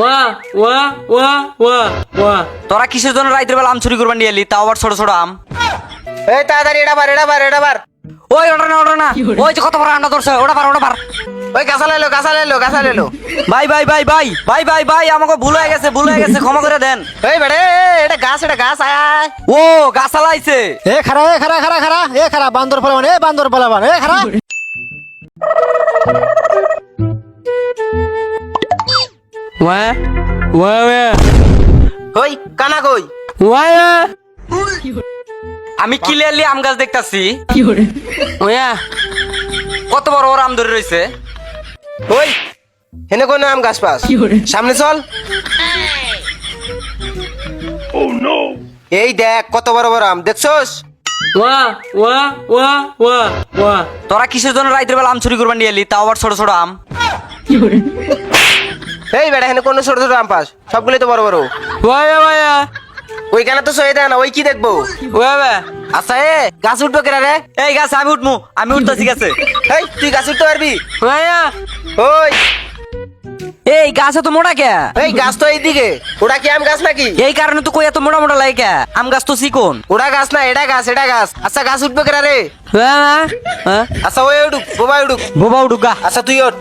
ওয়া ওয়া ওয়া ওয়া ওয়া। তোরা কিসের জন্য রাইতের বেলা আম চুরি করবার নিয়ে এলি? তাও আবার ছোট ছোট আম। এই তাড়াতাড়ি এটা বার এটা বার এটা বার। ওই ওটা না ওটা না। ওই যে কত বড় আন্ডা ধরছে ওটা পার ওটা পার ওই গাছা লাইলো গাছা লাইলো গাছা লাইলো ভাই ভাই ভাই ভাই ভাই ভাই ভাই আমাকে ভুল হয়ে গেছে ভুল হয়ে গেছে ক্ষমা করে দেন। এই বেড়ে এটা গাছ এটা গাছ আয় আয় ও গাছ লাইছে এ খারা এ খারা খারা খারা এ খারা বান্দর ফলাবান এ বান্দর ফলাবান এ খারা ওয়া? ওয়া ওয়া। ওই কানা কই? ওয়া আমি ক্লিয়ারলি আম গাছ দেখতাছি। ওয়া। কত বড় বড় আম ধরে রয়েছে ওই হেনে কোন আম গাছ পাস? সামনে চল। এই দেখ কত বড় বড় আম দেখছস? ওয়া ওয়া ওয়া ওয়া ওয়া। তোরা কিসের জন্য রাইতের বেলা আম চুরি করবার নিয়ে এলি? তাও আবার ছোট ছোট আম। এই বেড়া হেনে কোন ছোট ছোট আম পাস? সবগুলো তো বড় বড়। ওয়া ওয়া ওইখানে তো সয়ে দেয় না ওই কি দেখব? ওয়ে আচ্ছা এ গাছ উঠবো কেনা রে? এই গাছ আমি উঠমু আমি উঠতেছি গাছে। এই তুই গাছ উঠতে পারবি? ওয়া ওই। এই গাছ এত মোটা কে? এই গাছ তো এইদিকে। ওটা কি আম গাছ নাকি? এই কারণে তো কই এত মোটা মোটা লাগে কে? আম গাছ তো চিকন। ওটা গাছ না এটা গাছ এটা গাছ। আচ্ছা গাছ উঠবো কেনা রে? আচ্ছা ওই উঠুক বোবা উঠুক। বোবা উঠুক গা। আচ্ছা তুই ওঠ।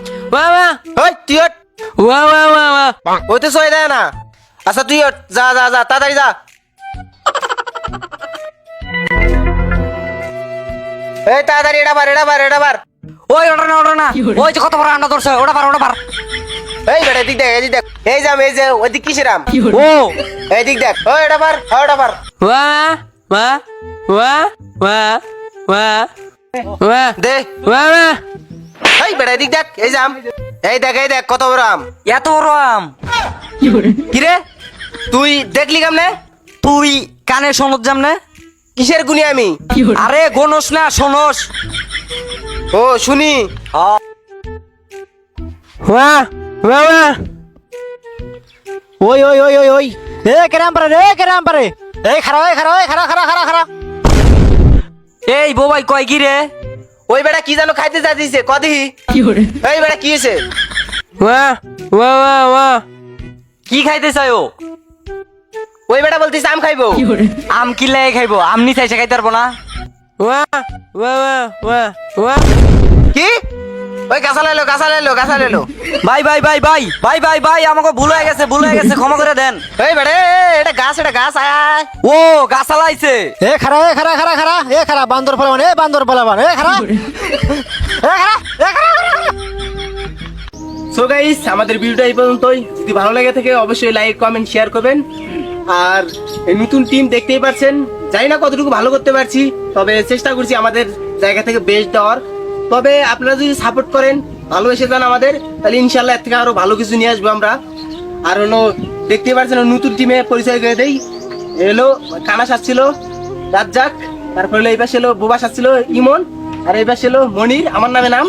ওই তুই ওঠ। ওয়া ওয়া ওয়া ওয়া। ওই তো সয়ে দেয় না। আচ্ছা তুই ওঠ। যা যা যা তাড়াতাড়ি যা। এই তাড়াতাড়ি এটা বার এটা বার এটা বার। ওই ওটা না ওটা না। ওই যে কত বড় আন্ডা ধরছে ওটা পার ওটা পার এই বেটা এদিক দেখ এদিক দেখ। এই যাম এই যে ওইদিক কিসের আম? ও। এইদিক দেখ। ওই এটা বার ওই এটা বার। ওয়া ওয়া ওয়া ওয়া ওয়া ওয়া। দে। ওয়া ওয়া। এই এদিক দেখ এই যাম এই দেখ এই দেখ কত বড় আম। এত বড় আম? কি রে? তুই দেখলি কেমনে? তুই কানে শোনস জামনে কিসের গুনি আমি? আরে গনস না শোনস ও শুনি। ওয়া ওয়া ওয়া ওই ওই ওই ওই ওই। এ কেরাম পারে রে কেরাম পারে। এই খারা এ খারা এ খারা খারা খারা খারা এই বোবাই কয় কি রে? ওই বেড়া কি যেন খাইতে যাচ্ছে দিছে কদি এই বেড়া কি হয়েছে ওয়া ওয়া ওয়া ওয়া কি খাইতে চাই ও? ওই বেড়া বলতিস আম খাইবো। আম কি লাগে খাইবো? আম নি চাইছে খাইতে পারব না। ওয়া ওয়া ওয়া ওয়া ওয়া কি? ওই গাছা লাইলো গাছা লাইলো গাছা লাইলো। ভাই ভাই ভাই ভাই ভাই ভাই ভাই আমাকে ভুল হয়ে গেছে ভুল হয়ে গেছে ক্ষমা করে দেন। এই এ, এটা গাছ এটা গাছ আয় ও গাছ লাইছে এ খারা এ খারা খারা খারা এ খারা বান্দর ফলাবান এ বান্দর ফলাবান এ খারা এ খারা এ খারা সো গাইস আমাদের ভিডিওটা এই পর্যন্তই। যদি ভালো লাগে থাকে অবশ্যই লাইক কমেন্ট শেয়ার করবেন। আর এই নতুন টিম দেখতেই পাচ্ছেন জানি না কতটুকু ভালো করতে পারছি তবে চেষ্টা করছি আমাদের জায়গা থেকে বেস্ট দেওয়ার। তবে আপনারা যদি সাপোর্ট করেন ভালোবেসে যান আমাদের তাহলে ইনশাল্লাহ এর থেকে আরও ভালো কিছু নিয়ে আসব আমরা। আর হলো দেখতেই পাচ্ছেন নতুন টিমে পরিচয় করে দেই। এলো কানাস আসছিল রাজ্জাক তারপর হলো এই পাশে এলো বুবাস আসছিল ইমন আর এই পাশে এলো মনির আমার নামে নাম।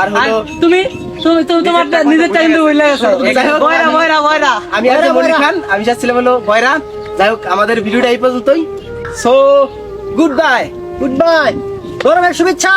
আর হলো তুমি তুমি তুমি তোমার নিজের টাইম তো বইলা গেছো। বয়রা বয়রা বয়রা। আমি আছি মনির খান আমি যাচ্ছিলাম হলো বয়রা। যাই হোক আমাদের ভিডিওটা এই পর্যন্তই। So goodbye goodbye গরমের শুভেচ্ছা।